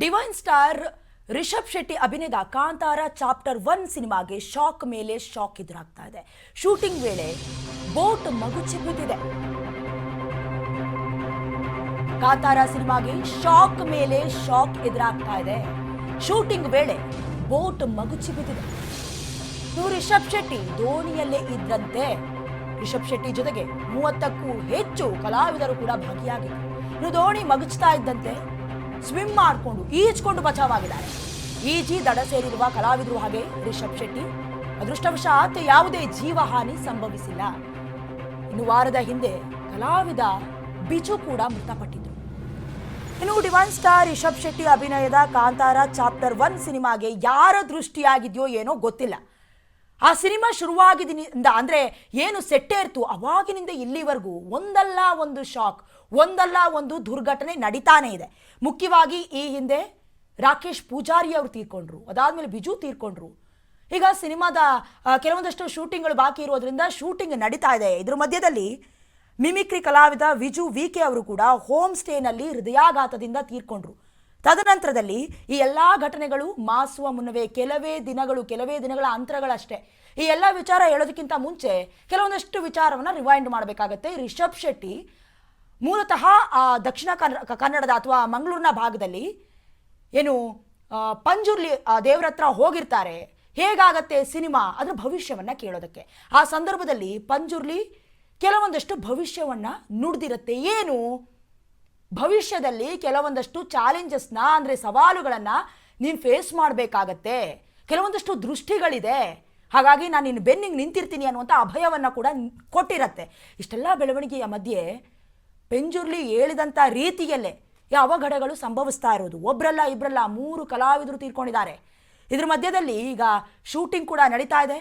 Divine star Rishab Shetty ಅಭಿನಯದ Kantara chapter one ಸಿನಿಮಾಗೆ shock ಮೇಲೆ ಶಾಕ್ ಎದುರಾಗ್ತಾ ಇದೆ. ಶೂಟಿಂಗ್ ವೇಳೆ ಬೋಟ್ ಮಗುಚಿ ಬಿದ್ದಿದೆ ಕಾಂತಾರ ಸಿನಿಮಾಗೆ ಶಾಕ್ ಮೇಲೆ ಶಾಕ್ ಎದುರಾಗ್ತಾ ಇದೆ. ಶೂಟಿಂಗ್ ವೇಳೆ ಬೋಟ್ ಮಗುಚಿ ಬಿದ್ದಿದೆ ರಿಷಬ್ ಶೆಟ್ಟಿ ದೋಣಿಯಲ್ಲೇ ಇದ್ದಂತೆ ರಿಷಬ್ ಶೆಟ್ಟಿ ಜೊತೆಗೆ ಮೂವತ್ತಕ್ಕೂ ಹೆಚ್ಚು ಕಲಾವಿದರು ಕೂಡ ಭಾಗಿಯಾಗಿದ್ದರು. ದೋಣಿ ಮಗುಚ್ತಾ ಇದ್ದಂತೆ. ಸ್ವಿಮ್ ಮಾಡಿಕೊಂಡು ಈಜ್ಕೊಂಡು ಬಚಾವಾಗಿದ್ದಾರೆ. ಈಜಿ ದಡ ಸೇರಿರುವ ಕಲಾವಿದರು ಹಾಗೆ ರಿಷಬ್ ಶೆಟ್ಟಿ, ಅದೃಷ್ಟವಶಾತ್ ಯಾವುದೇ ಜೀವಹಾನಿ ಸಂಭವಿಸಿಲ್ಲ. ಇನ್ನು ವಾರದ ಹಿಂದೆ ಕಲಾವಿದ ಬಿಜು ಕೂಡ ಮೃತಪಟ್ಟಿದ್ರು ಇನ್ನು ಡಿವೈನ್ ಸ್ಟಾರ್ ರಿಷಬ್ ಶೆಟ್ಟಿ ಅಭಿನಯದ ಕಾಂತಾರ ಚಾಪ್ಟರ್ ಒನ್ ಸಿನಿಮಾಗೆ ಯಾರ ದೃಷ್ಟಿಯಾಗಿದೆಯೋ ಏನೋ ಗೊತ್ತಿಲ್ಲ. ಆ ಸಿನಿಮಾ ಶುರುವಾಗಿದಿಂದ ಅಂದರೆ ಏನು ಸೆಟ್ಟೇ ಇರ್ತು, ಅವಾಗಿನಿಂದ ಇಲ್ಲಿವರೆಗೂ ಒಂದಲ್ಲ ಒಂದು ಶಾಕ್ ಒಂದಲ್ಲ ಒಂದು ದುರ್ಘಟನೆ ನಡೀತಾನೆ ಇದೆ. ಮುಖ್ಯವಾಗಿ ಈ ಹಿಂದೆ ರಾಕೇಶ್ ಪೂಜಾರಿ ಅವರು ತೀರ್ಕೊಂಡ್ರು, ಅದಾದಮೇಲೆ ಬಿಜು ತೀರ್ಕೊಂಡ್ರು. ಈಗ ಸಿನಿಮಾದ ಕೆಲವೊಂದಷ್ಟು ಶೂಟಿಂಗ್ಗಳು ಬಾಕಿ ಇರೋದ್ರಿಂದ ಶೂಟಿಂಗ್ ನಡೀತಾ ಇದೆ. ಇದ್ರ ಮಧ್ಯದಲ್ಲಿ ಮಿಮಿಕ್ರಿ ಕಲಾವಿದ ವಿಜು ವಿ ಕೆ ಅವರು ಕೂಡ ಹೋಮ್ ಸ್ಟೇನಲ್ಲಿ ಹೃದಯಾಘಾತದಿಂದ ತೀರ್ಕೊಂಡ್ರು. ತದನಂತರದಲ್ಲಿ ಈ ಎಲ್ಲ ಘಟನೆಗಳು ಮಾಸುವ ಮುನ್ನವೇ, ಕೆಲವೇ ದಿನಗಳು, ಕೆಲವೇ ದಿನಗಳ ಅಂತರಗಳಷ್ಟೇ. ಈ ಎಲ್ಲ ವಿಚಾರ ಹೇಳೋದಕ್ಕಿಂತ ಮುಂಚೆ ಕೆಲವೊಂದಷ್ಟು ವಿಚಾರವನ್ನು ರಿವೈಂಡ್ ಮಾಡಬೇಕಾಗತ್ತೆ. ರಿಷಬ್ ಶೆಟ್ಟಿ ಮೂಲತಃ ಆ ದಕ್ಷಿಣ ಕನ್ನಡ ಕನ್ನಡದ ಅಥವಾ ಮಂಗಳೂರಿನ ಭಾಗದಲ್ಲಿ ಏನು ಪಂಜುರ್ಲಿ ದೇವ್ರ ಹತ್ರ ಹೋಗಿರ್ತಾರೆ. ಹೇಗಾಗತ್ತೆ ಸಿನಿಮಾ ಅದರ ಭವಿಷ್ಯವನ್ನು ಕೇಳೋದಕ್ಕೆ. ಆ ಸಂದರ್ಭದಲ್ಲಿ ಪಂಜುರ್ಲಿ ಕೆಲವೊಂದಷ್ಟು ಭವಿಷ್ಯವನ್ನು ನುಡಿದಿರುತ್ತೆ. ಏನು? ಭವಿಷ್ಯದಲ್ಲಿ ಕೆಲವೊಂದಷ್ಟು ಚಾಲೆಂಜಸ್ನ ಅಂದರೆ ಸವಾಲುಗಳನ್ನು ನೀನು ಫೇಸ್ ಮಾಡಬೇಕಾಗತ್ತೆ. ಕೆಲವೊಂದಷ್ಟು ದೃಷ್ಟಿಗಳಿದೆ. ಹಾಗಾಗಿ ನಾನು ನಿನ್ನ ಬೆನ್ನಿಗೆ ನಿಂತಿರ್ತೀನಿ ಅನ್ನುವಂಥ ಅಭಯವನ್ನು ಕೂಡ ಕೊಟ್ಟಿರತ್ತೆ. ಇಷ್ಟೆಲ್ಲ ಬೆಳವಣಿಗೆಯ ಮಧ್ಯೆ ಪೆಂಜುರ್ಲಿ ಹೇಳಿದಂಥ ರೀತಿಯಲ್ಲೇ ಅವಘಡಗಳು ಸಂಭವಿಸ್ತಾ ಇರೋದು. ಒಬ್ರಲ್ಲ ಇಬ್ಬರಲ್ಲ ಮೂರು ಕಲಾವಿದರು ತೀರ್ಕೊಂಡಿದ್ದಾರೆ. ಇದ್ರ ಮಧ್ಯದಲ್ಲಿ ಈಗ ಶೂಟಿಂಗ್ ಕೂಡ ನಡೀತಾ ಇದೆ.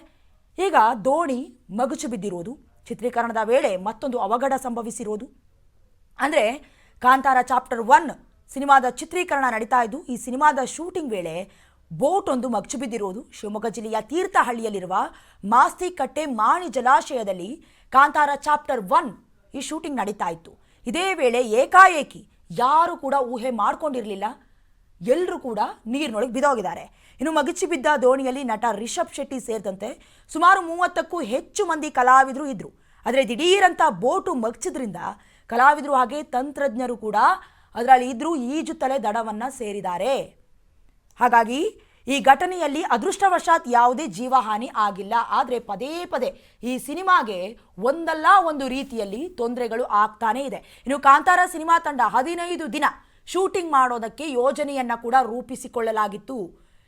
ಈಗ ದೋಣಿ ಮಗುಚು ಬಿದ್ದಿರೋದು. ಚಿತ್ರೀಕರಣದ ವೇಳೆ ಮತ್ತೊಂದು ಅವಘಡ ಸಂಭವಿಸಿರೋದು. ಅಂದರೆ ಕಾಂತಾರ ಚಾಪ್ಟರ್ ಒನ್ ಸಿನಿಮಾದ ಚಿತ್ರೀಕರಣ ನಡೀತಾ ಇದ್ದು, ಈ ಸಿನಿಮಾದ ಶೂಟಿಂಗ್ ವೇಳೆ ಬೋಟ್ ಒಂದು ಮಗ್ಚು ಬಿದ್ದಿರುವುದು ಶಿವಮೊಗ್ಗ ಜಿಲ್ಲೆಯ ತೀರ್ಥಹಳ್ಳಿಯಲ್ಲಿರುವ ಮಾಸ್ತಿಕಟ್ಟೆ ಮಾಣಿ ಜಲಾಶಯದಲ್ಲಿ ಕಾಂತಾರ ಚಾಪ್ಟರ್ ಒನ್ ಈ ಶೂಟಿಂಗ್ ನಡೀತಾ ಇತ್ತು. ಇದೇ ವೇಳೆ ಏಕಾಏಕಿ ಯಾರು ಕೂಡ ಊಹೆ ಮಾಡ್ಕೊಂಡಿರಲಿಲ್ಲ. ಎಲ್ಲರೂ ಕೂಡ ನೀರಿನೊಳಗೆ ಬಿದೋಗಿದ್ದಾರೆ ಇನ್ನು ಮಗಿಚಿ ಬಿದ್ದ ದೋಣಿಯಲ್ಲಿ ನಟ ರಿಷಬ್ ಶೆಟ್ಟಿ ಸೇರಿದಂತೆ ಸುಮಾರು ಮೂವತ್ತಕ್ಕೂ ಹೆಚ್ಚು ಮಂದಿ ಕಲಾವಿದರು ಇದ್ರು. ಆದರೆ ದಿಢೀರಂತ ಬೋಟು ಮಗ್ಚಿದ್ರಿಂದ ಕಲಾವಿದರು ಹಾಗೆ ತಂತ್ರಜ್ಞರು ಕೂಡ ಅದರಲ್ಲಿ ಇದ್ರೂ ತಲೆ ದಡವನ್ನು ಸೇರಿದ್ದಾರೆ. ಹಾಗಾಗಿ ಈ ಘಟನೆಯಲ್ಲಿ ಅದೃಷ್ಟವಶಾತ್ ಯಾವುದೇ ಜೀವಹಾನಿ ಆಗಿಲ್ಲ. ಆದರೆ ಪದೇ ಪದೇ ಈ ಸಿನಿಮಾಗೆ ಒಂದಲ್ಲ ಒಂದು ರೀತಿಯಲ್ಲಿ ತೊಂದರೆಗಳು ಆಗ್ತಾನೇ ಇದೆ. ಇನ್ನು ಕಾಂತಾರ ಸಿನಿಮಾ ತಂಡ ಹದಿನೈದು ದಿನ ಶೂಟಿಂಗ್ ಮಾಡೋದಕ್ಕೆ ಯೋಜನೆಯನ್ನು ಕೂಡ ರೂಪಿಸಿಕೊಳ್ಳಲಾಗಿತ್ತು.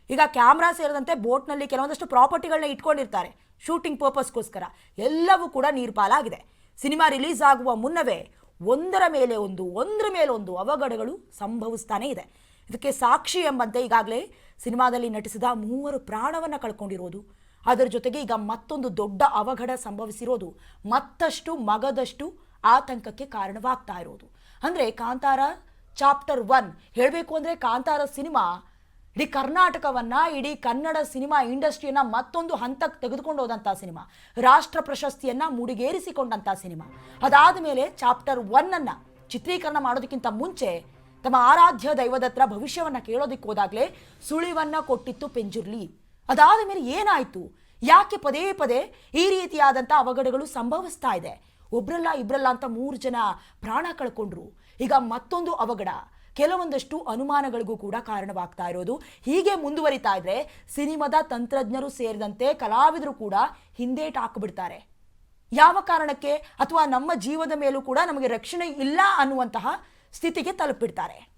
ಈಗ ಕ್ಯಾಮ್ರಾ ಸೇರಿದಂತೆ ಬೋಟ್ನಲ್ಲಿ ಕೆಲವೊಂದಷ್ಟು ಪ್ರಾಪರ್ಟಿಗಳನ್ನ ಇಟ್ಕೊಂಡಿರ್ತಾರೆ. ಶೂಟಿಂಗ್ ಪರ್ಪಸ್ಗೋಸ್ಕರ. ಎಲ್ಲವೂ ಕೂಡ ನೀರ್ಪಾಲಾಗಿದೆ. ಸಿನಿಮಾ ರಿಲೀಸ್ ಆಗುವ ಮುನ್ನವೇ ಒಂದರ ಮೇಲೆ ಒಂದು, ಒಂದರ ಮೇಲೆ ಒಂದು ಅವಘಡಗಳು ಸಂಭವಿಸ್ತಾನೇ ಇದೆ. ಇದಕ್ಕೆ ಸಾಕ್ಷಿ ಎಂಬಂತೆ ಈಗಾಗಲೇ ಸಿನಿಮಾದಲ್ಲಿ ನಟಿಸಿದ ಮೂವರು ಪ್ರಾಣವನ್ನು ಕಳ್ಕೊಂಡಿರೋದು. ಅದರ ಜೊತೆಗೆ ಈಗ ಮತ್ತೊಂದು ದೊಡ್ಡ ಅವಘಡ ಸಂಭವಿಸಿರೋದು. ಮತ್ತಷ್ಟು ಮಗದಷ್ಟು ಆತಂಕಕ್ಕೆ ಕಾರಣವಾಗ್ತಾ ಇರೋದು. ಅಂದರೆ ಕಾಂತಾರ ಚಾಪ್ಟರ್ ಒನ್ ಹೇಳಬೇಕು ಅಂದರೆ ಕಾಂತಾರ ಸಿನಿಮಾ ಇಡೀ ಕರ್ನಾಟಕವನ್ನ, ಇಡೀ ಕನ್ನಡ ಸಿನಿಮಾ ಇಂಡಸ್ಟ್ರಿಯನ್ನ ಮತ್ತೊಂದು ಹಂತಕ್ಕೆ ತೆಗೆದುಕೊಂಡು ಹೋದಂಥ ಸಿನಿಮಾ. ರಾಷ್ಟ್ರ ಪ್ರಶಸ್ತಿಯನ್ನು ಮುಡಿಗೇರಿಸಿಕೊಂಡಂಥ ಸಿನಿಮಾ. ಅದಾದ ಮೇಲೆ ಚಾಪ್ಟರ್ ಒನ್ ಅನ್ನ ಚಿತ್ರೀಕರಣ ಮಾಡೋದಕ್ಕಿಂತ ಮುಂಚೆ ತಮ್ಮ ಆರಾಧ್ಯ ದೈವದತ್ರ ಭವಿಷ್ಯವನ್ನ ಕೇಳೋದಕ್ಕೆ ಹೋದಾಗಲೇ ಸುಳಿವನ್ನ ಕೊಟ್ಟಿತ್ತು ಪೆಂಜುರ್ಲಿ. ಅದಾದ ಮೇಲೆ ಏನಾಯ್ತು? ಯಾಕೆ ಪದೇ ಪದೇ ಈ ರೀತಿಯಾದಂಥ ಅವಘಡಗಳು ಸಂಭವಿಸ್ತಾ ಇದೆ? ಒಬ್ರಲ್ಲ ಇಬ್ರಲ್ಲ ಅಂತ ಮೂರು ಜನ ಪ್ರಾಣ ಕಳ್ಕೊಂಡ್ರು. ಈಗ ಮತ್ತೊಂದು ಅವಘಡ. ಕೆಲವೊಂದಷ್ಟು ಅನುಮಾನಗಳಿಗೂ ಕೂಡ ಕಾರಣವಾಗ್ತಾ ಇರೋದು. ಹೀಗೆ ಮುಂದುವರಿತಾ ಇದ್ರೆ ಸಿನಿಮಾದ ತಂತ್ರಜ್ಞರು ಸೇರಿದಂತೆ ಕಲಾವಿದರು ಕೂಡ ಹಿಂದೇಟ್ ಹಾಕಿಬಿಡ್ತಾರೆ. ಯಾವ ಕಾರಣಕ್ಕೆ? ಅಥವಾ ನಮ್ಮ ಜೀವದ ಮೇಲೂ ಕೂಡ ನಮಗೆ ರಕ್ಷಣೆ ಇಲ್ಲ ಅನ್ನುವಂತಹ ಸ್ಥಿತಿಗೆ ತಲುಪಿಡ್ತಾರೆ.